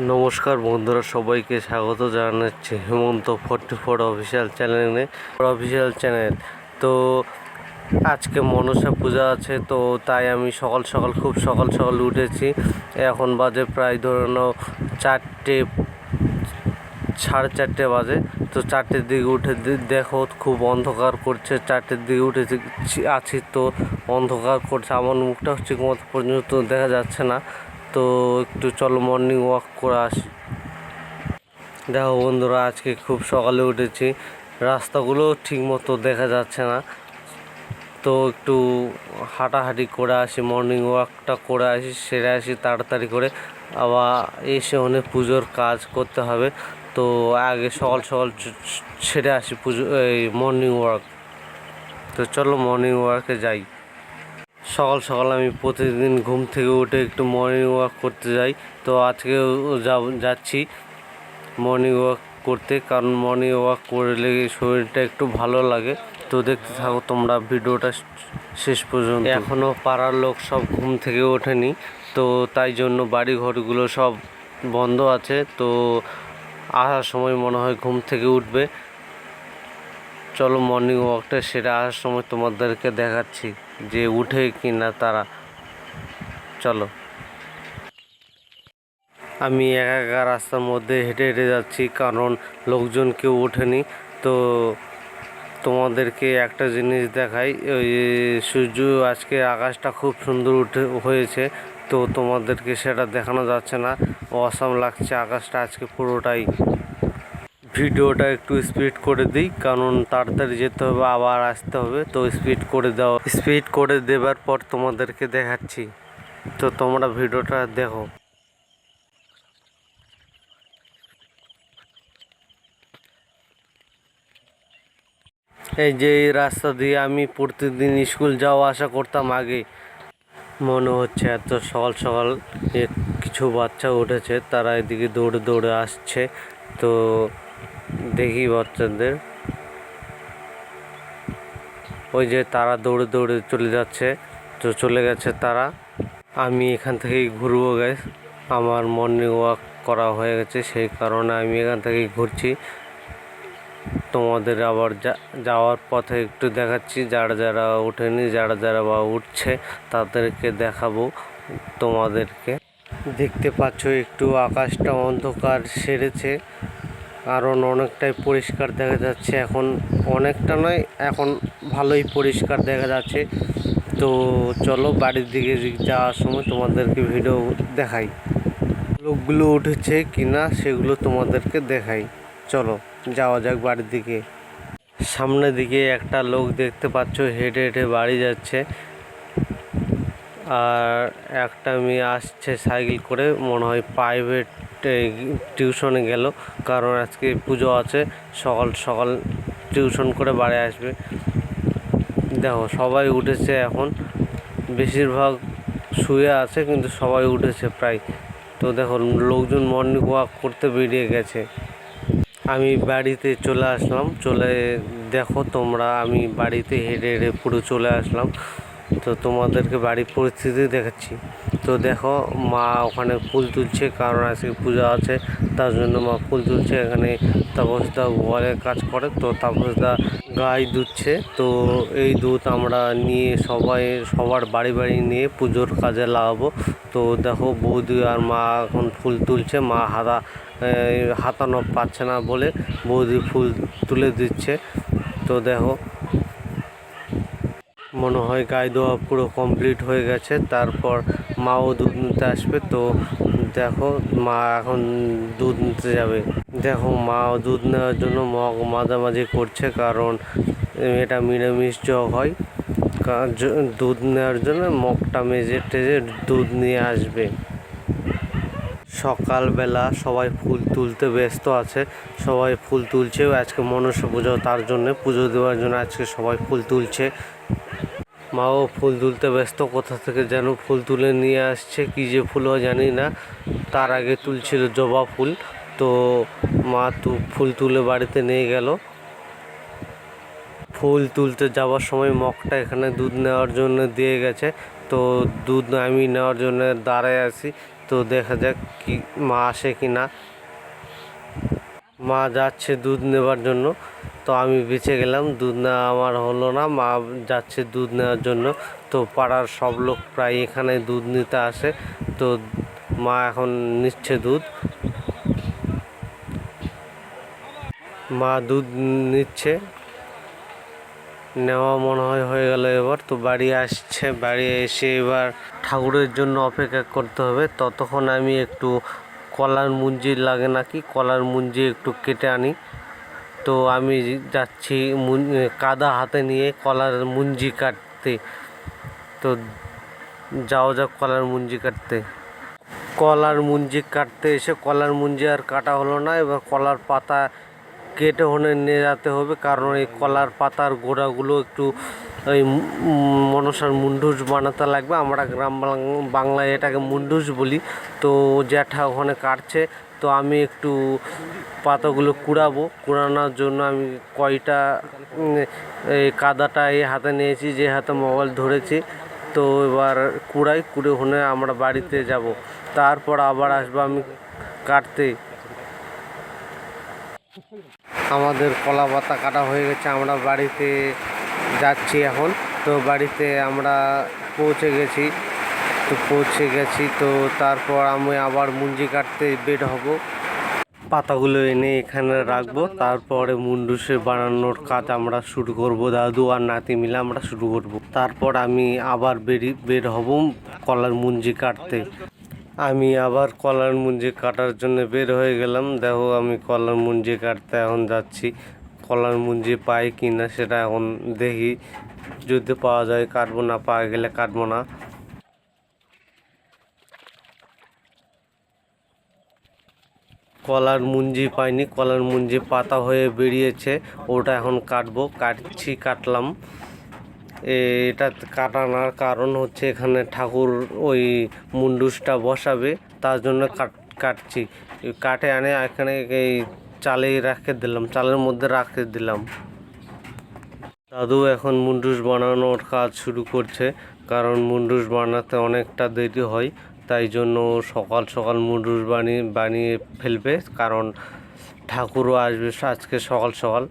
নমস্কার বন্ধুরা, সবাইকে স্বাগত জানাচ্ছি হেমন্ত ফোর্টি ফোর অফিসিয়াল চ্যানেলে, অফিসিয়াল চ্যানেল। তো আজকে মনসা পূজা আছে, তো তাই আমি সকাল সকাল, খুব সকাল সকাল উঠেছি। এখন বাজে প্রায় ধরে নাও চারটে, সাড়ে চারটে বাজে। তো চারটের দিকে উঠে দেখো খুব অন্ধকার করছে, চারটের দিকে উঠে আছি তো অন্ধকার করছে। আমার মুখটা হচ্ছে পর্যন্ত দেখা যাচ্ছে না। তো একটু চলো মর্নিং ওয়াক করে আসি। দেখো বন্ধুরা, আজকে খুব সকালে উঠেছি। রাস্তাগুলো ঠিক মতো দেখা যাচ্ছে না। তো একটু হাঁটাহাঁটি করে আসি মর্নিং ওয়াকটা করে আসি, সেরে আসি তাড়াতাড়ি করে। আবার এসে অনেক পুজোর কাজ করতে হবে। তো আগে সকাল সকাল সেরে আসি পুজো, এই মর্নিং ওয়াক তো চলো মর্নিং ওয়াকে যাই। সকাল সকাল আমি প্রতিদিন ঘুম থেকে উঠে একটু মর্নিং ওয়াক করতে যাই। তো আজকে যাচ্ছি মর্নিং ওয়াক করতে। কারণ মর্নিং ওয়াক করলে শরীরটা একটু ভালো লাগে। তো দেখতে থাকো তোমরা ভিডিওটা শেষ পর্যন্ত। এখনও পাড়ার লোক সব ঘুম থেকে ওঠেনি। তো তাই জন্য বাড়ি ঘরগুলো সব বন্ধ আছে। তো আসার সময় মনে হয় ঘুম থেকে উঠবে। চলো মর্নিং ওয়াকটা সেটা আসার সময় তোমাদেরকে দেখাচ্ছি। যে উঠে কি না তারা। চলো। আমি একা একা রাস্তার মধ্যে হেঁটে হেঁটে যাচ্ছি, কারণ লোকজন কেউ ওঠেনি। তো তোমাদেরকে একটা জিনিস দেখাই, ওই সূর্য আজকে আকাশটা খুব সুন্দর উঠে, হয়েছে। তো তোমাদেরকে সেটা দেখানো যাচ্ছে না। অসাম লাগছে আকাশটা আজকে পুরোটাই। ভিডিওটা একটু স্পিড করে দিই, কারণ তাড়াতাড়ি যেতে হবে, আবার আসতে হবে। তো স্পিড করে দাও। স্পিড করে দেবার পর তোমাদেরকে দেখাচ্ছি। তো তোমরা ভিডিওটা দেখো। এই যে এই রাস্তা দিয়ে আমি প্রতিদিন স্কুল যাওয়া আসা করতাম আগে। মনে হচ্ছে এত সকাল সকাল কিছু বাচ্চা উঠেছে, তারা এদিকে দৌড়ে দৌড়ে আসছে। তো দেখি বাচ্চাদের। ওই যে তারা দৌড়ে দৌড়ে চলে যাচ্ছে, তো চলে গেছে তারা। আমি এখান থেকেই ঘুরবো গ্যাস আমার মর্নিং ওয়াক করা হয়ে গেছে, সেই কারণে আমি এখান থেকেই ঘুরছি। তোমাদের আবার যাওয়ার পথে একটু দেখাচ্ছি, যারা যারা ওঠেনি, যারা যারা বা উঠছে, তাদেরকে দেখাবো তোমাদেরকে। দেখতে পাচ্ছ একটু আকাশটা অন্ধকার সেরেছে। কারণ অনেকটাই পরিষ্কার দেখা যাচ্ছে। এখন অনেকটা নয়, এখন ভালোই পরিষ্কার দেখা যাচ্ছে। তো চলো বাড়ির দিকে যাওয়ার সময় তোমাদেরকে ভিডিও দেখাই। লোকগুলো উঠেছে কিনা সেগুলো তোমাদেরকে দেখাই। চলো যাওয়া যাক বাড়ির দিকে। সামনের দিকে একটা লোক দেখতে পাচ্ছ, হেঁটে হেঁটে বাড়ি যাচ্ছে। আর একটা মেয়ে আসছে সাইকেল করে, মনে হয় প্রাইভেট টিউশনে গেল। কারণ আজকে পুজো আছে, সকাল সকাল টিউশন করে বাড়ি আসবে। দেখো, সবাই উঠেছে এখন। বেশিরভাগ শুয়ে আছে, কিন্তু সবাই উঠেছে প্রায়। তো দেখো, লোকজন মর্নিং ওয়াক করতে বেরিয়ে গেছে। আমি বাড়িতে চলে আসলাম। চলে দেখো তোমরা, আমি বাড়িতে হেঁটে হেঁটে পুরো চলে আসলাম। তো তোমাদেরকে বাড়ির পরিস্থিতি দেখাচ্ছি। তো দেখো, মা ওখানে ফুল তুলছে, কারণ আজকে পূজা আছে, তার জন্য মা ফুল তুলছে, এখানে তাপসদা ঘরে কাজ করে, তো তাপসদা গায়ে দুধছে। তো এই দুধ আমরা নিয়ে সবাই, সবার বাড়ি বাড়ি নিয়ে পুজোর কাজে লাগাবো। তো দেখো, বৌদি আর মা এখন ফুল তুলছে, মা হাতা হাতানো পাচ্ছে না বলে বৌদি ফুল তুলে দিচ্ছে। তো দেখো মনে হয় গায়ে দেওয়া পুরো কমপ্লিট হয়ে গেছে, তারপর মাও দুধ নিতে আসবে। তো দেখো, মা এখন দুধ নিতে যাবে। দেখো মা দুধ নেওয়ার জন্য মগ মাঝামাঝি করছে, কারণ এটা নিরামিষ জগ হয়। দুধ নেওয়ার জন্য মগটা মেজে টেজে দুধ নিয়ে আসবে। সকালবেলা সবাই ফুল তুলতে ব্যস্ত আছে, সবাই ফুল তুলছে। আজকে মনসা পুজো, তার জন্য পুজো দেওয়ার জন্য আজকে সবাই ফুল তুলছে। মাও ফুল তুলতে ব্যস্ত, কোথা থেকে যেন ফুল তুলে নিয়ে আসছে, কী যে ফুলও জানি না। তার আগে তুলছিল জবা ফুল, তো মা তু, ফুল তুলে বাড়িতে নিয়ে গেল। ফুল তুলতে যাওয়ার সময় মগটা এখানে দুধ নেওয়ার জন্য দিয়ে গেছে, তো দুধ আমি নেওয়ার জন্য দাঁড়ায় আছি। তো দেখা যাক কি, মা আসে কি না মা যাচ্ছে দুধ নেবার জন্য। তো আমি বেঁচে গেলাম, দুধ নেওয়া আমার হলো না, মা যাচ্ছে দুধ নেওয়ার জন্য। তো পাড়ার সব লোক প্রায় এখানে দুধ নিতে আসে। তো মা এখন নিচ্ছে দুধ। মা দুধ নিচ্ছে। নেওয়া মনে হয় হয়ে গেল এবার। তো বাড়ি আসছে, বাড়ি এসে এবার ঠাকুরের জন্য অপেক্ষা করতে হবে। ততক্ষণ আমি একটু কলার মুঞ্জি লাগে নাকি? কলার মুঞ্জি একটু কেটে আনি। তো আমি যাচ্ছি কাদা হাতে নিয়ে কলার মুঞ্জি কাটতে। তো যাও যাক কলার মুঞ্জি কাটতে। কলার মুঞ্জি কাটতে এসে কলার মুঞ্জি আর কাটা হলো না। এবার কলার পাতা কেটে হনে নিয়ে যেতে হবে। কারণ এই কলার পাতার গোড়াগুলো একটু ওই মনসার মুন্ডুস বানাতে লাগবে। আমরা গ্রাম বাংলায় এটাকে মুন্ডুস বলি। তো জ্যাঠা ওখানে কাটছে। তো আমি একটু পাতাগুলো কুড়াবো। কুড়ানোর জন্য আমি কয়টা এই কাদাটা এই হাতে নিয়েছি, যে হাতে মোবাইল ধরেছি। তো এবার কুড়াই, কুড়ে হনে আমরা বাড়িতে যাব। তারপর আবার আসব আমি কাটতে। আমাদের কলা পাতা কাটা হয়ে গেছে, আমরা বাড়িতে যাচ্ছি এখন। তো বাড়িতে আমরা পৌঁছে গেছি, তো পৌঁছে গেছি, তো তারপর আমি আবার মুঞ্জি কাটতে বের হব। পাতাগুলো এনে এখানে রাখব, তারপরে মুন্ডুসে বানানোর কাজ আমরা শুরু করব। দাদু আর নাতি মিলে আমরা শুরু করব। তারপর আমি আবার বেরি, বের হব কলার মুঞ্জি কাটতে। আমি আবার কলার মুঞ্জি কাটার জন্য বের হয়ে গেলাম। দেখো, আমি কলার মুঞ্জি কাটতে এখন যাচ্ছি। কলার মুঞ্জি পাই কি না সেটা এখন দেখি। যদি পাওয়া যায় কাটবো, না পাওয়া গেলে কাটবো না। কলার মুঞ্জি পাইনি। কলার মুঞ্জি পাতা হয়ে বেরিয়েছে। ওটা এখন কাটবো। কাটছি, কাটলাম। এটা কাটানোর কারণ হচ্ছে এখানে ঠাকুর ওই মুন্ডুসটা বসাবে, তার জন্য কাট, কাটছি। কাটে আনে এখানে এই চালে রাখে দিলাম, চালের মধ্যে রাখতে দিলাম। দাদু এখন মুন্ডুস বানানোর কাজ শুরু করছে, কারণ মুন্ডুস বানাতে অনেকটা দেরি হয়, তাই জন্য সকাল সকাল মুন্ডুস বানিয়ে বানিয়ে ফেলবে, কারণ ঠাকুরও আসবে আজকে সকাল সকাল।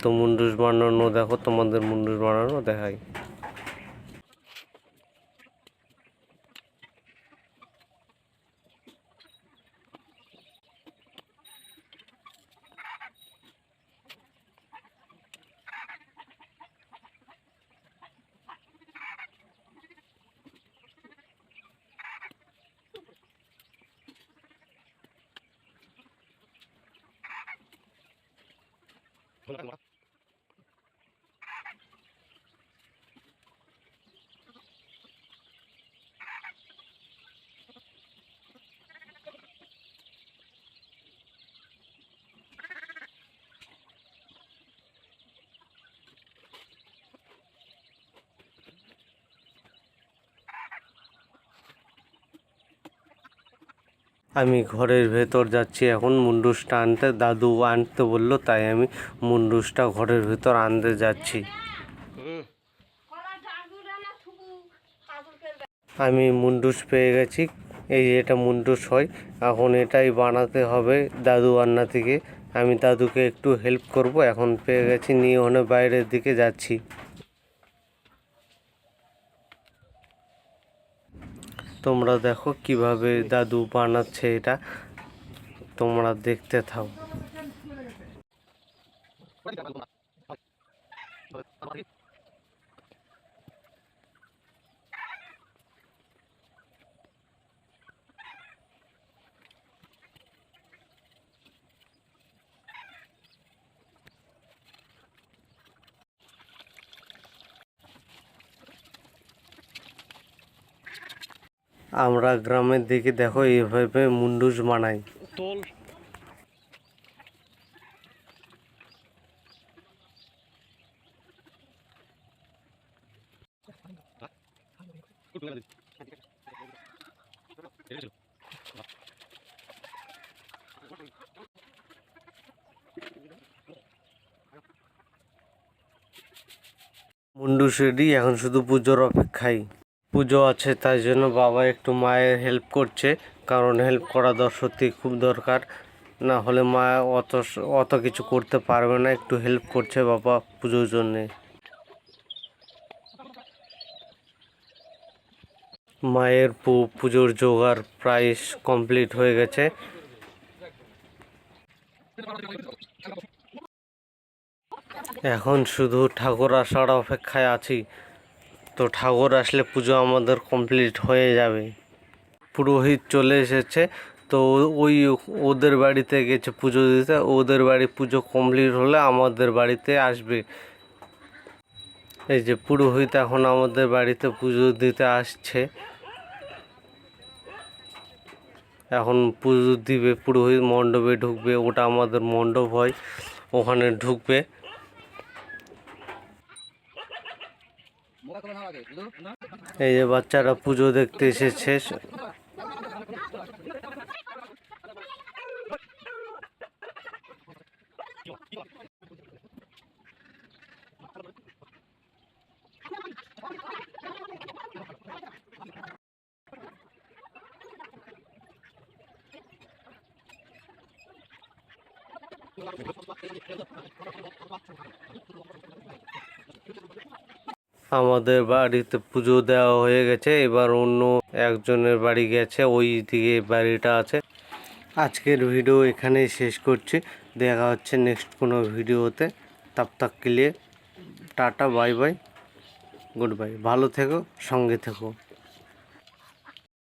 তো মুন্ডুস বানানো দেখো তোমাদের মুন্ডুস বানানো দেখাই। هناك আমি ঘরের ভেতর যাচ্ছি, এখন মুন্ডুসটা আনতে। দাদু আনতে বলল, তাই আমি মুন্ডুসটা ঘরের ভেতর আনতে যাচ্ছি। আমি মুন্ডুস পেয়ে গেছি। এই এটা মুন্ডুস হয়, এখন এটাই বানাতে হবে দাদু আর থেকে। আমি দাদুকে একটু হেল্প করব, এখন পেয়ে গেছি, নিয়ে ওখানে বাইরের দিকে যাচ্ছি। তোমরা দেখো কীভাবে দাদু বানাচ্ছে এটা। তোমরা দেখতে থাকো আমরা গ্রামের দিকে দেখো এইভাবে মুন্ডুস বানাই। তোল। মুন্ডুস রেডি এখন শুধু পুজোর অপেক্ষায়। পুজো আছে, তাই জন্য বাবা একটু মায়ের হেল্প করছে। কারণ হেল্প করা সত্যি খুব দরকার। না হলে মা অত অত কিছু করতে পারবে না, একটু হেল্প করছে বাবা পুজোর জন্যে। মায়ের পু- পুজোর জোগাড় প্রায় কমপ্লিট হয়ে গেছে। এখন শুধু ঠাকুর আসার অপেক্ষায় আছি। তো ঠাকুর আসলে পুজো আমাদের কমপ্লিট হয়ে যাবে। পুরোহিত চলে এসেছে, তো ওই ওদের বাড়িতে গেছে পুজো দিতে, ওদের বাড়ি পুজো কমপ্লিট হলে আমাদের বাড়িতে আসবে। এই যে পুরোহিত এখন আমাদের বাড়িতে পুজো দিতে আসছে। এখন পুজো দিবে, পুরোহিত মণ্ডপে ঢুকবে, ওটা আমাদের মণ্ডপ হয়, ওখানে ঢুকবে। এই যে বাচ্চারা পুজো দেখতে এসেছে। আমাদের বাড়িতে পুজো দেওয়া হয়ে গেছে। এবার অন্য একজনের বাড়ি গেছে, ওই দিকে বাড়িটা আছে। আজকের ভিডিও এখানেই শেষ করছি। দেখা হচ্ছে নেক্সট কোনো ভিডিওতে। তাপ তাক ক্লিয়ে টাটা, বাই বাই, গুড বাই। ভালো থেকো, সঙ্গে থেকো।